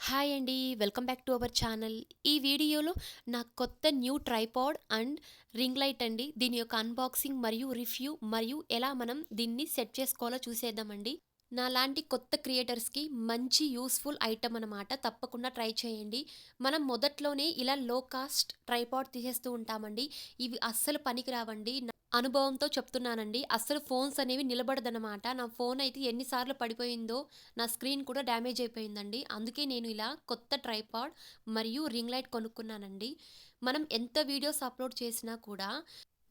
Hi అండి welcome back to our channel ఈ వీడియోలో నా కొత్త new tripod and ring light అండి. దీని యొక్క అన్బాక్సింగ్ మరియు రివ్యూ మరియు ఎలా మనం దీన్ని సెట్ చేసుకోవాలో చూసేద్దామండి నా లాంటి కొత్త క్రియేటర్స్కి మంచి యూస్ఫుల్ ఐటమ్ అనమాట తప్పకుండా ట్రై చేయండి. మనం మొదట్లోనే ఇలా లో కాస్ట్ ట్రైపాడ్ తీసేస్తూ ఉంటామండి. ఇవి అస్సలు పనికి రావండి అనుభవంతో చెప్తున్నానండి. అస్సలు ఫోన్స్ అనేవి నిలబడదనమాట నా ఫోన్ అయితే ఎన్నిసార్లు పడిపోయిందో నా స్క్రీన్ కూడా డ్యామేజ్ అయిపోయిందండి. అందుకే నేను ఇలా కొత్త ట్రైపాడ్ మరియు రింగ్ లైట్ కొనుక్కున్నానండి. మనం ఎంత వీడియోస్ అప్లోడ్ చేసినా కూడా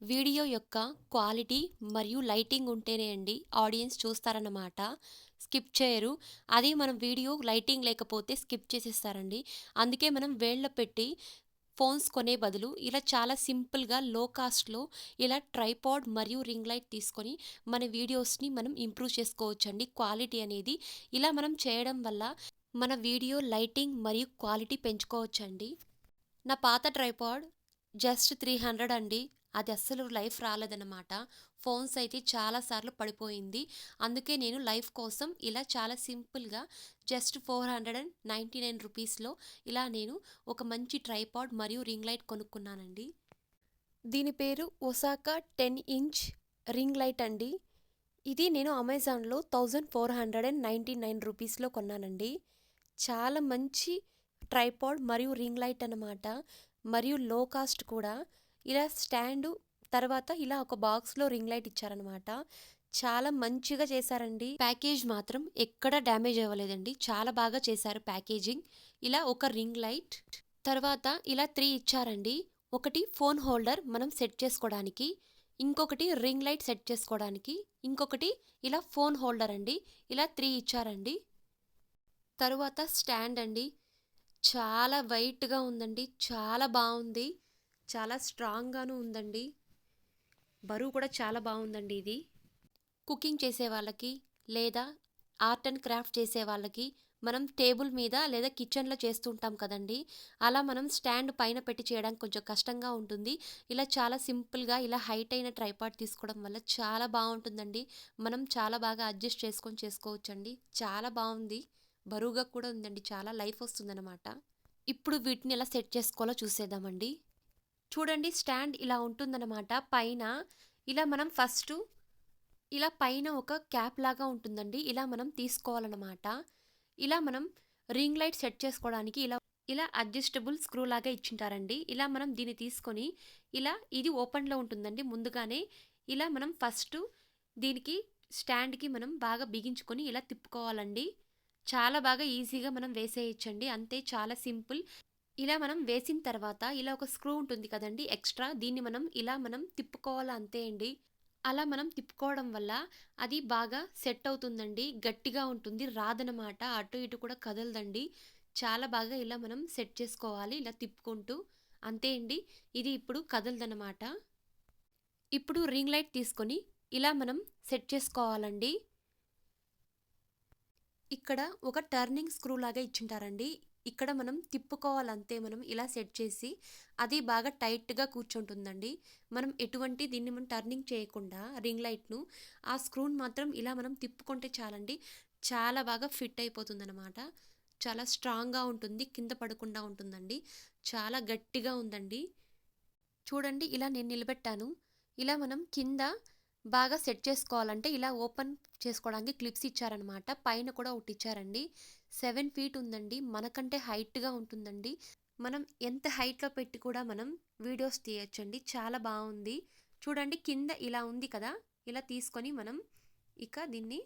వీడియో యొక్క క్వాలిటీ మరియు లైటింగ్ ఉంటేనే అండి ఆడియన్స్ చూస్తారన్నమాట. స్కిప్ చేయరు. అదే మనం వీడియో లైటింగ్ లేకపోతే స్కిప్ చేసేస్తారండి. అందుకే మనం వేళ్ళ పెట్టి ఫోన్స్ కొనే బదులు ఇలా చాలా సింపుల్గా లో కాస్ట్లో ఇలా ట్రైపాడ్ మరియు రింగ్ లైట్ తీసుకొని మన వీడియోస్ని మనం ఇంప్రూవ్ చేసుకోవచ్చండి. క్వాలిటీ అనేది ఇలా మనం చేయడం వల్ల మన వీడియో లైటింగ్ మరియు క్వాలిటీ పెంచుకోవచ్చండి. నా పాత ట్రైపాడ్ జస్ట్ త్రీ హండ్రెడ్ అండి. అది అస్సలు లైఫ్ రాలేదన్నమాట. ఫోన్స్ అయితే చాలాసార్లు పడిపోయింది. అందుకే నేను లైఫ్ కోసం ఇలా చాలా సింపుల్గా just four hundred and ninety nine రూపీస్లో ఇలా నేను ఒక మంచి ట్రైపాడ్ మరియు రింగ్ లైట్ కొనుక్కున్నానండి. దీని పేరు Osaka ten inch ring light అండి. ఇది నేను అమెజాన్లో thousand four hundred and ninety nine రూపీస్లో కొన్నానండి. చాలా మంచి ట్రైపాడ్ మరియు రింగ్ లైట్ అన్నమాట. మరియు లో కాస్ట్ కూడా. ఇలా స్టాండు తర్వాత ఇలా ఒక బాక్స్లో రింగ్ లైట్ ఇచ్చారనమాట చాలా మంచిగా చేశారండి. ప్యాకేజ్ మాత్రం ఎక్కడ డ్యామేజ్ అవ్వలేదండి. చాలా బాగా చేశారు ప్యాకేజింగ్. ఇలా ఒక రింగ్ లైట్. తర్వాత ఇలా త్రీ ఇచ్చారండి. ఒకటి ఫోన్ హోల్డర్ మనం సెట్ చేసుకోవడానికి. ఇంకొకటి రింగ్ లైట్ సెట్ చేసుకోవడానికి. ఇంకొకటి ఇలా ఫోన్ హోల్డర్ అండి. ఇలా త్రీ ఇచ్చారండి. తరువాత స్టాండ్ అండి. చాలా వైట్గా ఉందండి. చాలా బాగుంది. చాలా స్ట్రాంగ్గాను ఉందండి. బరువు కూడా చాలా బాగుందండి ఇది. కుకింగ్ చేసే వాళ్ళకి లేదా ఆర్ట్ అండ్ క్రాఫ్ట్ చేసే వాళ్ళకి మనం టేబుల్ మీద లేదా కిచెన్లో చేస్తుంటాం కదండి. అలా మనం స్టాండ్ పైన పెట్టి చేయడానికి కొంచెం కష్టంగా ఉంటుంది. ఇలా చాలా సింపుల్గా ఇలా హైట్ అయిన ట్రైపాడ్ తీసుకోవడం వల్ల చాలా బాగుంటుందండి. మనం చాలా బాగా అడ్జస్ట్ చేసుకొని చేసుకోవచ్చండి. చాలా బాగుంది. బరువుగా కూడా ఉందండి. చాలా లైఫ్ వస్తుందన్నమాట. ఇప్పుడు వీటిని ఎలా సెట్ చేసుకోవాలో చూసేద్దామండి. చూడండి స్టాండ్ ఇలా ఉంటుందన్నమాట. పైన ఇలా మనం ఫస్ట్ ఇలా పైన ఒక క్యాప్ లాగా ఉంటుందండి. ఇలా మనం తీసుకోవాలన్నమాట. ఇలా మనం రింగ్ లైట్ సెట్ చేసుకోవడానికి ఇలా ఇలా అడ్జస్టబుల్ స్క్రూ లాగా ఇచ్చింటారండి. ఇలా మనం దీన్ని తీసుకొని ఇలా ఇది ఓపెన్లో ఉంటుందండి ముందుగానే. ఇలా మనం ఫస్ట్ దీనికి స్టాండ్కి మనం బాగా బిగించుకొని ఇలా తిప్పుకోవాలండి. చాలా బాగా ఈజీగా మనం వేసేయచ్చండి. అంతే చాలా సింపుల్. ఇలా మనం వేసిన తర్వాత ఇలా ఒక స్క్రూ ఉంటుంది కదండి ఎక్స్ట్రా దీన్ని మనం ఇలా మనం తిప్పుకోవాలా అంతే అండి. అలా మనం తిప్పుకోవడం వల్ల అది బాగా సెట్ అవుతుందండి గట్టిగా ఉంటుంది రాదనమాట అటు ఇటు కూడా కదలదండి. చాలా బాగా ఇలా మనం సెట్ చేసుకోవాలి ఇలా తిప్పుకుంటూ. అంతే అండి ఇది ఇప్పుడు కదలదనమాట ఇప్పుడు రింగ్ లైట్ తీసుకొని ఇలా మనం సెట్ చేసుకోవాలండి. ఇక్కడ ఒక టర్నింగ్ స్క్రూ లాగా ఇచ్చింటారండి ఇక్కడ మనం తిప్పుకోవాలంతే మనం ఇలా సెట్ చేసి అది బాగా టైట్గా కూర్చుంటుందండి. మనం ఎటువంటి దీన్ని మనం టర్నింగ్ చేయకుండా రింగ్ లైట్ను ఆ స్క్రూని మాత్రం ఇలా మనం తిప్పుకుంటే చాలండి. చాలా బాగా ఫిట్ అయిపోతుందన్నమాట. చాలా స్ట్రాంగ్గా ఉంటుంది కింద పడకుండా ఉంటుందండి. చాలా గట్టిగా ఉందండి. చూడండి ఇలా నేను నిలబెట్టాను. ఇలా మనం కింద బాగా సెట్ చేసుకోవాలంటే ఇలా ఓపెన్ చేసుకోవడానికి క్లిప్స్ ఇచ్చారనమాట పైన కూడా ఒకటి ఇచ్చారండి. సెవెన్ ఫీట్ ఉందండి. మనకంటే హైట్గా ఉంటుందండి. మనం ఎంత హైట్లో పెట్టి కూడా మనం వీడియోస్ తీయచ్చండి. చాలా బాగుంది. చూడండి కింద ఇలా ఉంది కదా. ఇలా తీసుకొని మనం ఇక దీన్ని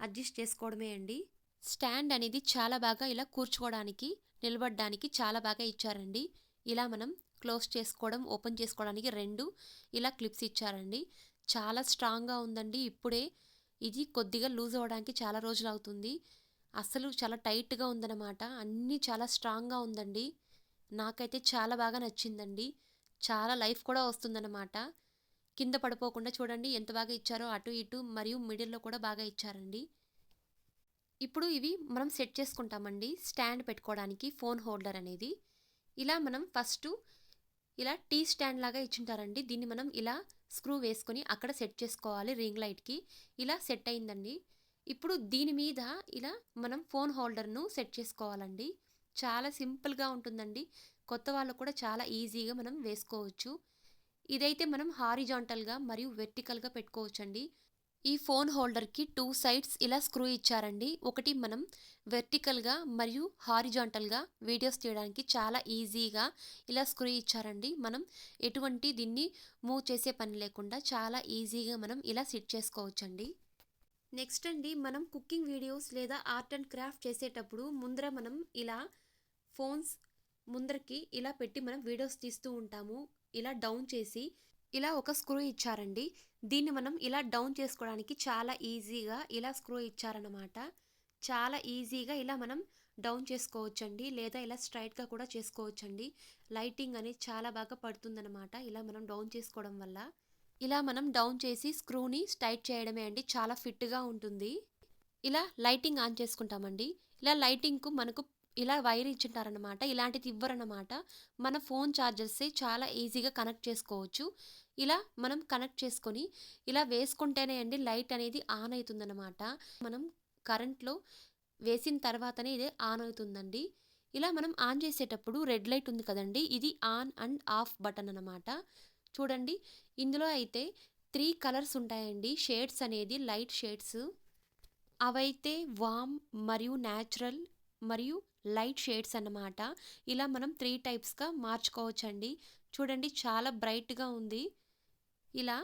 అడ్జస్ట్ చేసుకోవడమే అండి. స్టాండ్ అనేది చాలా బాగా ఇలా కూర్చోవడానికి నిలబడడానికి చాలా బాగా ఇచ్చారండి. ఇలా మనం క్లోజ్ చేసుకోవడం ఓపెన్ చేసుకోవడానికి రెండు ఇలా క్లిప్స్ ఇచ్చారండి. చాలా స్ట్రాంగ్గా ఉందండి. ఇప్పుడే ఇది కొద్దిగా లూజ్ అవ్వడానికి చాలా రోజులు అవుతుంది. అసలు చాలా టైట్గా ఉందన్నమాట. అన్నీ చాలా స్ట్రాంగ్గా ఉందండి. నాకైతే చాలా బాగా నచ్చిందండి. చాలా లైఫ్ కూడా వస్తుందన్నమాట. కింద పడిపోకుండా చూడండి ఎంత బాగా ఇచ్చారో అటు ఇటు మరియు మిడిల్లో కూడా బాగా ఇచ్చారండి. ఇప్పుడు ఇవి మనం సెట్ చేసుకుంటామండి. స్టాండ్ పెట్టుకోవడానికి ఫోన్ హోల్డర్ అనేది. ఇలా మనం ఫస్ట్ ఇలా టీ స్టాండ్ లాగా ఇచ్చింటారండి. దీన్ని మనం ఇలా స్క్రూ వేసుకొని అక్కడ సెట్ చేసుకోవాలి రింగ్ లైట్కి. ఇలా సెట్ అయిందండి. ఇప్పుడు దీని మీద ఇలా మనం ఫోన్ హోల్డర్‌ను సెట్ చేసుకోవాలండి. చాలా సింపుల్‌గా ఉంటుందండి. కొత్త వాళ్ళు కూడా చాలా ఈజీగా మనం వేసుకోవచ్చు. ఇదైతే మనం హారిజాంటల్‌గా మరియు వెర్టికల్‌గా పెట్టుకోవచ్చండి. ఈ ఫోన్ హోల్డర్‌కి టూ సైడ్స్ ఇలా స్క్రూ ఇచ్చారండి. ఒకటి మనం వెర్టికల్‌గా మరియు హారిజాంటల్‌గా వీడియోస్ తీయడానికి చాలా ఈజీగా ఇలా స్క్రూ ఇచ్చారండి. మనం ఎటువంటి దీన్ని మూవ్ చేసే పని లేకుండా చాలా ఈజీగా మనం ఇలా సెట్ చేసుకోవచ్చండి. నెక్స్ట్ అండి మనం కుకింగ్ వీడియోస్ లేదా ఆర్ట్ అండ్ క్రాఫ్ట్ చేసేటప్పుడు ముందర మనం ఇలా ఫోన్స్ ముందరకి ఇలా పెట్టి మనం వీడియోస్ తీస్తూ ఉంటాము. ఇలా డౌన్ చేసి ఇలా ఒక స్క్రూ ఇచ్చారండి. దీన్ని మనం ఇలా డౌన్ చేసుకోవడానికి చాలా ఈజీగా ఇలా స్క్రూ ఇచ్చారనమాట. చాలా ఈజీగా ఇలా మనం డౌన్ చేసుకోవచ్చండి. లేదా ఇలా స్ట్రైట్గా కూడా చేసుకోవచ్చండి. లైటింగ్ అనేది చాలా బాగా పడుతుందనమాట. ఇలా మనం డౌన్ చేసుకోవడం వల్ల. ఇలా మనం డౌన్ చేసి స్క్రూని టైట్ చేయడమే అండి. చాలా ఫిట్‌గా ఉంటుంది. ఇలా లైటింగ్ ఆన్ చేసుకుంటామండి. ఇలా లైటింగ్‌కు మనకు ఇలా వైర్ ఇచ్చింటారనమాట ఇలాంటిది ఇవ్వరనమాట. మన ఫోన్ చార్జర్సే చాలా ఈజీగా కనెక్ట్ చేసుకోవచ్చు. ఇలా మనం కనెక్ట్ చేసుకొని ఇలా వేసుకుంటేనే అండి లైట్ అనేది ఆన్ అవుతుందనమాట మనం కరెంట్‌లో వేసిన తర్వాతనే ఇది ఆన్ అవుతుందండి. ఇలా మనం ఆన్ చేసేటప్పుడు రెడ్ లైట్ ఉంది కదండి ఇది ఆన్ అండ్ ఆఫ్ బటన్ అనమాట. చూడండి ఇందులో అయితే త్రీ కలర్స్ ఉంటాయండి. షేడ్స్ అనేది లైట్ షేడ్స్. అవైతే వామ్ మరియు న్యాచురల్ మరియు లైట్ షేడ్స్ అన్నమాట. ఇలా మనం త్రీ టైప్స్‌గా మార్చుకోవచ్చండి. చూడండి చాలా బ్రైట్‌గా ఉంది. ఇలా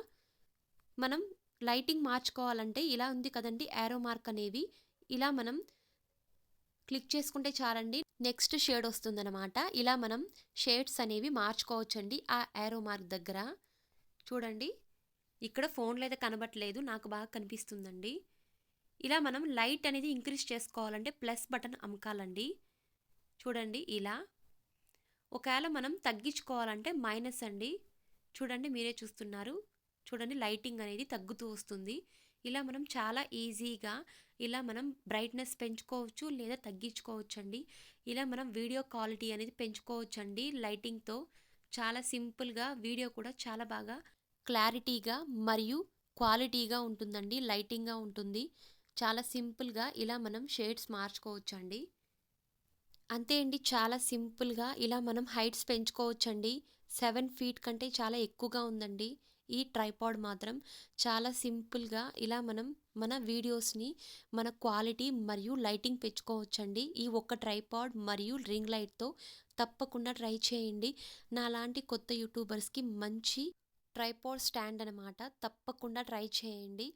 మనం లైటింగ్ మార్చుకోవాలంటే ఇలా ఉంది కదండి యారో మార్క్ అనేవి. ఇలా మనం క్లిక్ చేసుకుంటే చాలండి. నెక్స్ట్ షేడ్ వస్తుందన్నమాట ఇలా మనం షేడ్స్ అనేవి మార్చుకోవచ్చండి. ఆ యారో మార్క్ దగ్గర. చూడండి. ఇక్కడ ఫోన్‌లో అయితే కనబడట్లేదు. నాకు బాగా కనిపిస్తుందండి. ఇలా మనం లైట్ అనేది ఇంక్రీజ్ చేసుకోవాలంటే ప్లస్ బటన్ అమకాలండి. చూడండి ఇలా. ఒకవేళ మనం తగ్గించుకోవాలంటే మైనస్ అండి. చూడండి మీరే చూస్తున్నారు. చూడండి లైటింగ్ అనేది తగ్గుతూ వస్తుంది. ఇలా మనం చాలా ఈజీగా ఇలా మనం బ్రైట్‌నెస్ పెంచుకోవచ్చు లేదా తగ్గించుకోవచ్చండి. ఇలా మనం వీడియో క్వాలిటీ అనేది పెంచుకోవచ్చండి లైటింగ్‌తో. చాలా సింపుల్‌గా వీడియో కూడా చాలా బాగా క్లారిటీగా మరియు క్వాలిటీగా ఉంటుందండి. లైటింగ్‌గా ఉంటుంది. చాలా సింపుల్‌గా ఇలా మనం షేడ్స్ మార్చుకోవచ్చు అండి అంతే అండి. చాలా సింపుల్‌గా ఇలా మనం హైట్స్ పెంచుకోవచ్చండి. సెవెన్ ఫీట్ కంటే చాలా ఎక్కువగా ఉందండి. ఈ ట్రైపాడ్ మాత్రం చాలా సింపుల్‌గా ఇలా మనం మన వీడియోస్‌ని మన క్వాలిటీ మరియు లైటింగ్ పెంచుకోవచ్చండి. ఈ ఒక్క ట్రైపాడ్ మరియు రింగ్ లైట్‌తో తప్పకుండా ట్రై చేయండి. నాలాంటి కొత్త యూట్యూబర్స్‌కి మంచి ట్రైపాడ్ స్టాండ్ అనమాట. తప్పకుండా ట్రై చేయండి.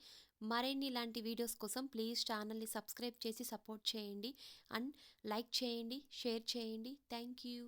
మరిన్ని ఇలాంటి వీడియోస్ కోసం ప్లీజ్ ఛానల్‌ని సబ్స్క్రైబ్ చేసి సపోర్ట్ చేయండి. అండ్ లైక్ చేయండి. షేర్ చేయండి. Thank you.